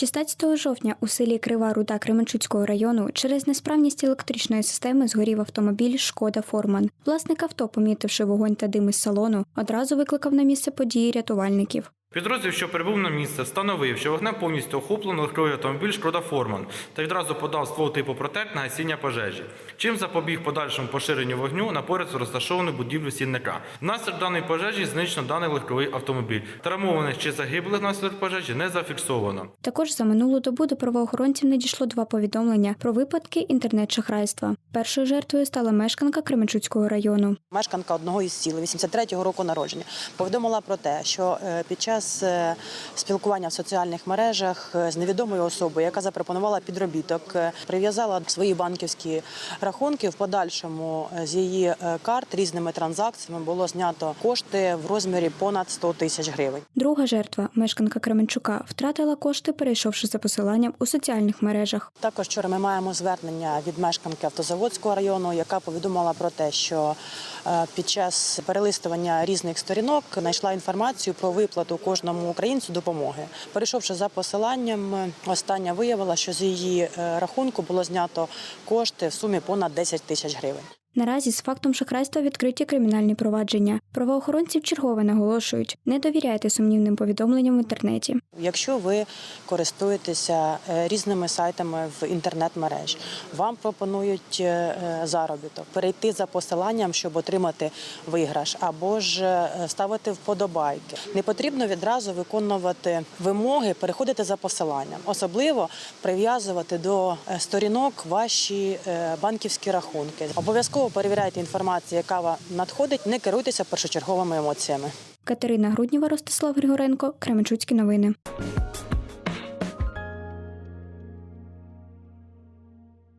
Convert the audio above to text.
16 жовтня у селі Крива Руда Кременчуцького району через несправність електричної системи згорів автомобіль Шкода Форман. Власник авто, помітивши вогонь та дим із салону, одразу викликав на місце події рятувальників. Підрозділ, що прибув на місце, встановив, що вогнем повністю охоплено легковий автомобіль Шкода Форман та відразу подав ствол типу протек на гасіння пожежі, чим запобіг подальшому поширенню вогню на поряд з розташованою будівлю сінника. Внаслідок даної пожежі знищено даний легковий автомобіль. Травмованих чи загиблих внаслідок пожежі не зафіксовано. Також за минулу добу до правоохоронців надійшло два повідомлення про випадки інтернет-шахрайства. Першою жертвою стала мешканка Кременчуцького району. Мешканка одного із сіл 83-го року народження повідомила про те, що е, під час е, спілкування в соціальних мережах е, з невідомою особою, яка запропонувала підробіток, е, прив'язала свої банківські рахунки. В подальшому з її карт різними транзакціями було знято кошти в розмірі понад 100 тисяч гривень. Друга жертва, мешканка Кременчука, втратила кошти, перейшовши за посиланням у соціальних мережах. Також вчора ми маємо звернення від мешканки Автозаводського району, яка повідомила про те, що під час перелистування різних сторінок знайшла інформацію про виплату кожному українцю допомоги. Перейшовши за посиланням, остання виявила, що з її е, рахунку було знято кошти в сумі понад 10 тисяч гривень. Наразі з фактом шахрайства відкриті кримінальні провадження. Правоохоронці вчергове наголошують: не довіряйте сумнівним повідомленням в інтернеті. Якщо ви користуєтеся е, різними сайтами в інтернет-мережі, вам пропонують е, заробіток, перейти за посиланням, щоб отримати виграш, або ж е, ставити вподобайки. Не потрібно відразу виконувати вимоги, переходити за посиланням, особливо прив'язувати до е, сторінок ваші е, банківські рахунки. Обов'язково перевіряйте інформацію, яка вам надходить, не керуйтеся першочерговими емоціями. Катерина Грудніва, Ростислав Григоренко, Кременчуцькі новини.